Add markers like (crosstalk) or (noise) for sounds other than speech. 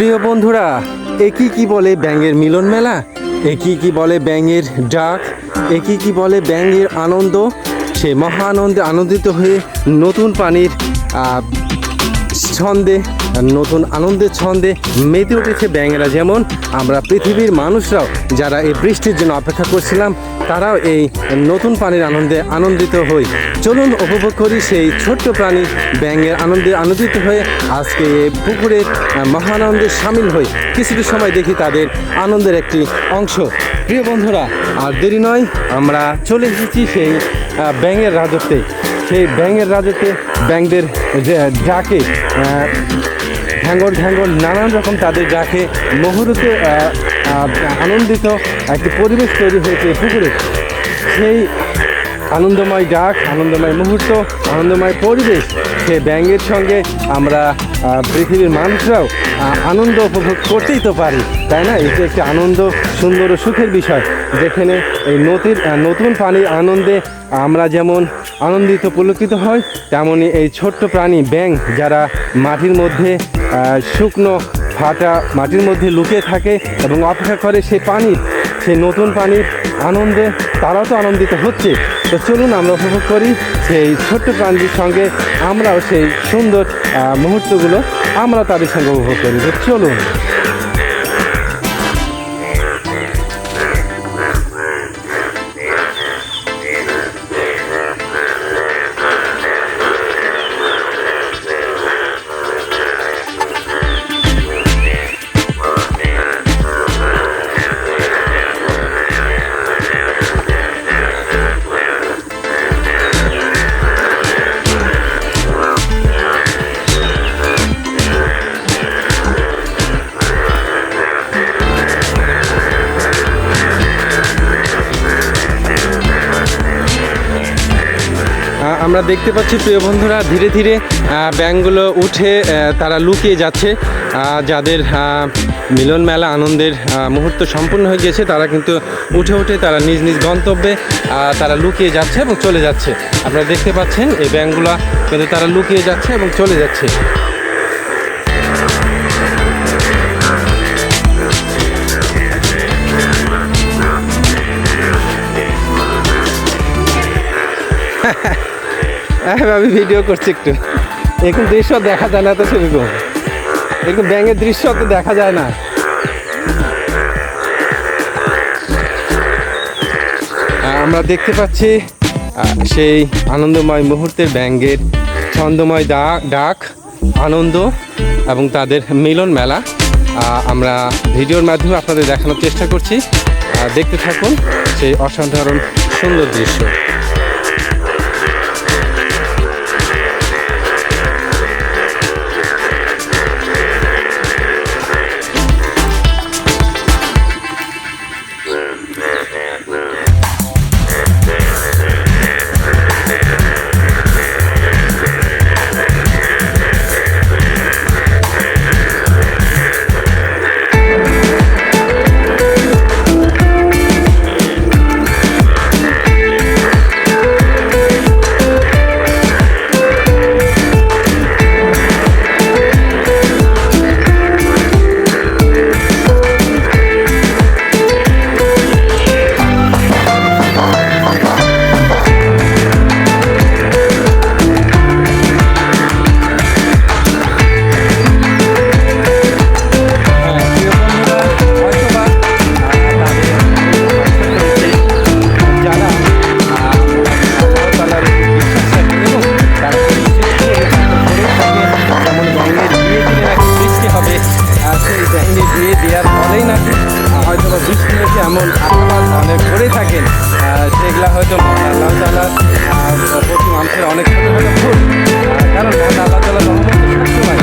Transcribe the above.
প্রিয় বন্ধুরা, একই কি বলে ব্যাঙের মিলন মেলা? একই কি বলে ব্যাঙের ডাক? একই কি বলে ব্যাঙের আনন্দ? সে মহা আনন্দে আনন্দিত হয়ে নতুন পানির ছন্দে নতুন আনন্দের ছন্দে মেতে উঠেছে ব্যাঙেরা। যেমন আমরা পৃথিবীর মানুষরাও যারা এই বৃষ্টির জন্য অপেক্ষা করছিলাম তারাও এই নতুন পানির আনন্দে আনন্দিত হই। চলুন উপভোগ করি সেই ছোট্ট প্রাণী ব্যাঙের আনন্দে আনন্দিত হয়ে আজকে এই পুকুরের মহানন্দে সামিল হই। কিছুটা সময় দেখি তাদের আনন্দের একটি অংশ। প্রিয় বন্ধুরা আর দেরি নয় আমরা চলে এসেছি সেই ব্যাঙের রাজত্বে। সেই ব্যাঙের রাজত্বে ব্যাঙদের যে ডাকে আহ, ঘ্যাঙ্গর ঘ্যাঙ্গর নানান রকম তাদের ডাকে মুহূর্তে আনন্দিত একটি পরিবেশ তৈরি হয়েছে পুকুরে। সেই আনন্দময় ডাক, আনন্দময় মুহূর্ত, আনন্দময় পরিবেশ। সেই ব্যাঙের সঙ্গে আমরা পৃথিবীর মানুষরাও আনন্দ উপভোগ করতেই তো পারি, তাই না? এটি একটি আনন্দ, সুন্দর ও সুখের বিষয়। যেখানে এই নদীর নতুন পানির আনন্দে আমরা যেমন আনন্দিত, পুলকিত হই তেমনই এই ছোট্ট প্রাণী ব্যাঙ যারা মাটির মধ্যে শুকনো ফাটা মাটির মধ্যে লুকিয়ে থাকে এবং অপেক্ষা করে সেই পানির সেই নতুন পানির আনন্দে তারাও তো আনন্দিত হচ্ছে। তো চলুন আমরা উপভোগ করি সেই ছোট্ট প্রাণীর সঙ্গে, আমরাও সেই সুন্দর মুহূর্তগুলো, আমরা তাদের সঙ্গে উপভোগ করি। তো চলুন। আমরা দেখতে পাচ্ছি প্রিয় বন্ধুরা ধীরে ধীরে আহ, ব্যাঙগুলো উঠে তারা লুকিয়ে যাচ্ছে। যাদের মিলন মেলা আনন্দের মুহূর্ত সম্পূর্ণ হয়ে গেছে তারা কিন্তু উঠে উঠে তারা নিজ নিজ গন্তব্যে তারা লুকিয়ে যাচ্ছে এবং চলে যাচ্ছে। আপনারা দেখতে পাচ্ছেন এই ব্যাঙগুলা কিন্তু তারা লুকিয়ে যাচ্ছে এবং চলে যাচ্ছে। (laughs) হ্যাঁ আমি ভিডিও করছি একটু। এরকম দৃশ্য দেখা যায় না তো সেরকম। এরকম ব্যাঙের দৃশ্য তো দেখা যায় না। আমরা দেখতে পাচ্ছি সেই আনন্দময় মুহূর্তের ব্যাঙ্গের ছন্দময় ডাক ডাক, আনন্দ এবং তাদের মিলন মেলা। আমরা ভিডিওর মাধ্যমে আপনাদের দেখানোর চেষ্টা করছি। দেখতে থাকুন সেই অসাধারণ সুন্দর দৃশ্য। হয়তো নাকি হয়তো বা বৃষ্টি হয়েছে এমন আশাবাদ অনেক করে থাকেন। সেগুলা হয়তো আল্লাহ তালা প্রতি মানুষের অনেক ছোটো ছোটো ভুল। কারণ আল্লাহ তালা সবসময়